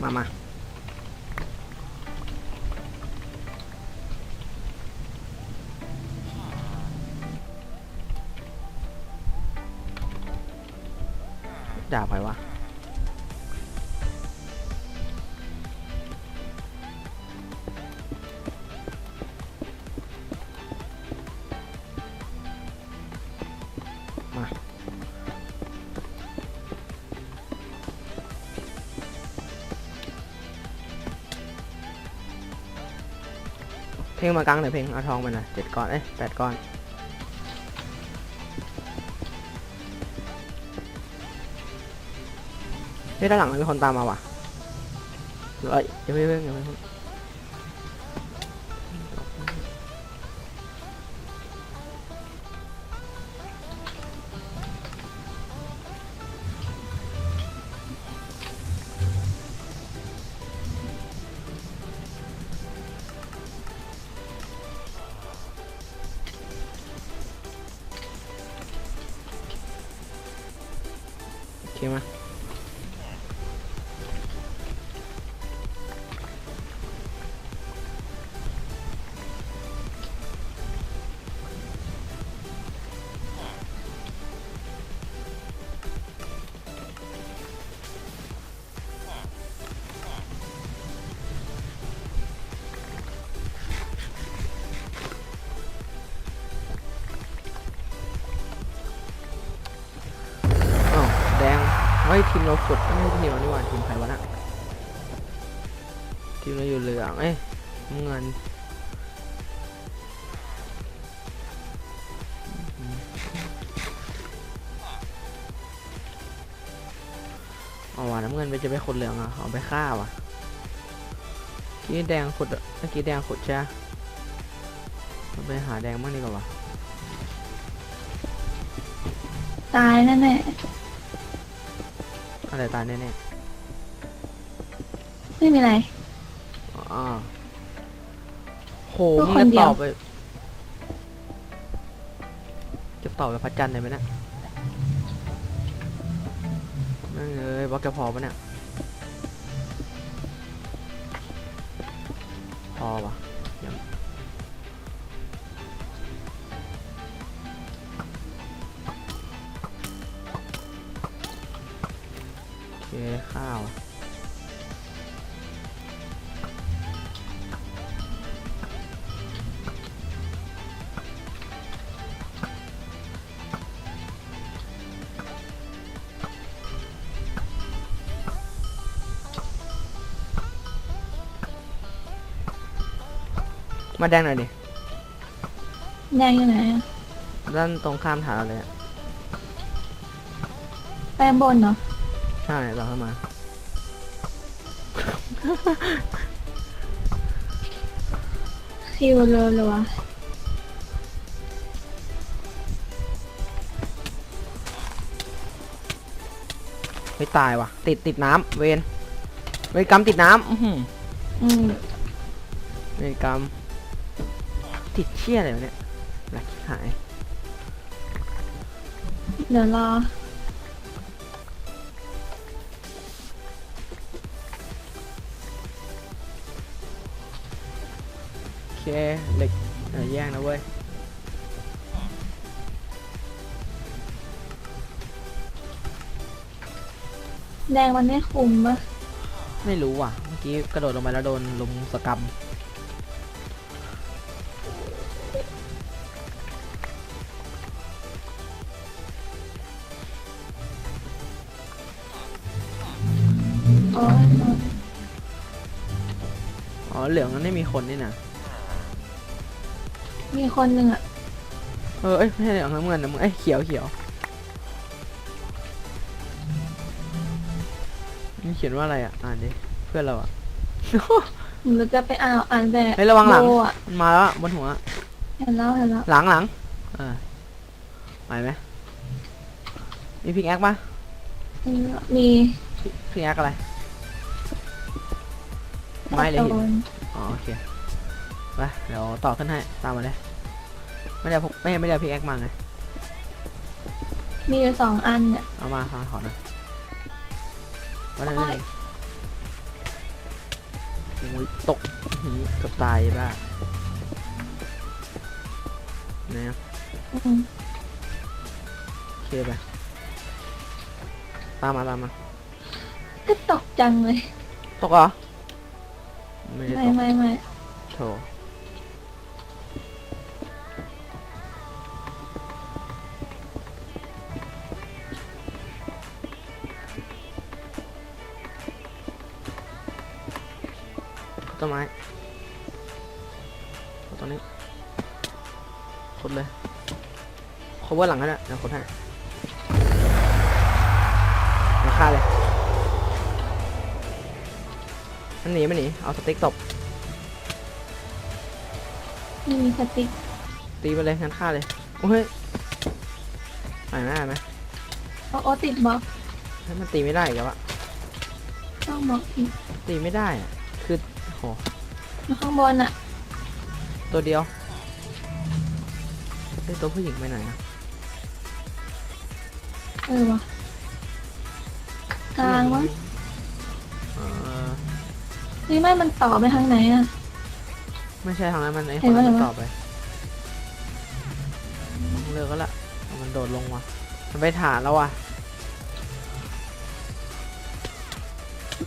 มามาด่าไปวะ พลงมากลางหน่อยเพลงเอาทองไปหน่อยเจ็ดก้อนเอ้ยแปดก้อนเฮ้ยด้านหลังมันมีคนตามมาว่ะเอ้ยเดี๋ย่าเพิ่งอย่าเพิ่งโอเคมาอ้ ฮ้ยทีมเราขุดไม่ใช่ทีมเรานี่หว่าทีมใครวะน่ะทีมเราอยู่เหลืองเอ้ยเงินเอาว่ะน้ำเงินไปจะไปขุดเหลืองอะเอาไปฆ่าว่ะกี้แดงขุดเมื่อกี้แดงขุดใช่ปะเราไปหาแดงบ้างดีกว่าวะตายแน่แน่ อะไรตายแน่ๆไม่มีอะไร ๆอ๋อโหก็มึงคนจะเดีตยว อบไปจะตอบไปพระจันทร์เลยไหมเนะนั่นเลยบล็อกจะพอปะเนี่ยพอปะยัง ข้าวมาแดงหน่อยดิ แดงอยู่ไหนอะด้านตรงข้ามฐานเราเลยอะไปข้างบนเนาะ ใช่เราเข้ามา คิวเรือเลยวะไม่ตายว่ะ ติดติดน้ำเวนเวนกรรมติดน้ำอื้อหืออืมเวนกรรมติดเชี่ยอะไรวะเนี่ยหลักหาย เดี๋ยวรอ เคเหล็กเออแย่งนะเว้ยแดงมันไม่คุมปะไม่รู้ว่ะ เมื่อกี้กระโดดลงไปแล้วโดนลุมสกรรมโอ้ยอ๋อเหลืองนั้นไม่มีคนนี่นะ มีคนหนึ่งอะเออเอ้ยไม่ใช่เหลืองน้ำเงินน้ำเงินเอ้ยเขียวเขียวนี่เขียนว่าอะไรอะอ่านดิเพื่อนเราอะหรือจะไปอ่านอ่านแบบเฮ้ยระวังหลัง โบอะมันมาแล้วอะบนหัว เห็นแล้วเห็นแล้วหลังหลังเออไหวไหมมีพิกแอคปะเห็นแล้วมีพิกแอคอะไร ไม่เลยโดหินนอ๋อโอเค ไปเดี๋ยวต่อขึ้นให้ ตามมาเลย ไม่ได้พกไม่ไม่ได้พิกแอคมาไง มีอยู่สองอันเนี่ย เอามาค่ะขอหน่อยวันนั้นโอ้ยเลยโอ้ยตกหืมเกับตายบ้านะอืมโอเคไป ตามมาตามมา ก็ตกจังเลย ตกเหรอ ไม่ได้ไม่ตกไม่ไม่โถ ต้นไม้ขุดตรงนี้ขุดเลย cover หลังก็ได้เดี๋ยวขุดให้มาฆ่าเลยมันหนีไม่หนี เอาสติ๊กตบไม่มีสติ๊กตีไปเลยงั้นฆ่าเลยโอ้ยไปไหมไปไหมเอาโอติดบล็อกเฮ้ยมันตีไม่ได้อีกับวะต้องบล็อกอีกตีไม่ได้อะคือโหอยู่ข้างบนอะตัวเดียวไอ้ยตัวผู้หญิงไปไหนอะเออวะกลางวะเออนี่ไม่มันต่อไปทางไหนอะไม่ใช่ทางนั้นมันไอ้คเห็นนปะนั้นเห็นปะต่อไปต้องเลิกก็ละเอามันโดดลงว่ะมันไปฐานแล้วว่ะ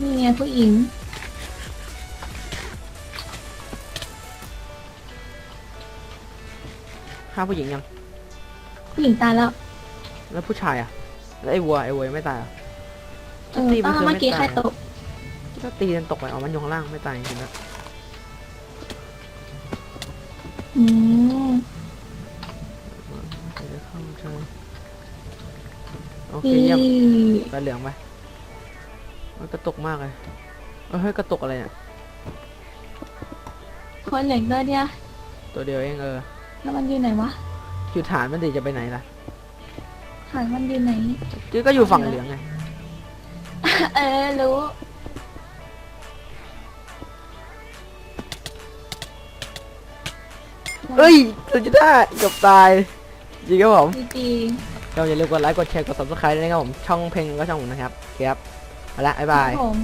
นี่ไงผู้หญิง ฆ่าผู้หญิงยัง ผู้หญิงตายแล้วแล้วผู้ชายอะแล้วไอ้วัวไอ้วัวยังไม่ตายเหรอะเออตีมันอ้าวคือเมื่อกี้ไม่ใครตาย ตกก็ตีมันตกไปเอามันอยู่ข้างล่างไม่ตายจริงๆแล้วอืมไม่ได้เข้าใจโอเคพี่เยี่ยมไปเหลืองไปมันกระตุกมากเลยเอ้ยเฮ้ยกระตุกอะไรเนี่ยคนเหล็กด้วยเนี่ยตัวเดียวเองเออ แล้วมันอยู่ไหนวะอยู่ฐานมันดีจะไปไหนล่ะหายมันอยู่ไหน จื้อก็อยู่ฝั่งเหลืองไงเออรู้เอ้ยสุดยอดเกือบตายจริงครับผมจริงก็อย่าลืมกดไลค์กดแชร์กด subscribe ด้วยนะครับผมช่องเพลงก็ช่องผมนะครับครับเอาละบ๊ายๆบายครับผม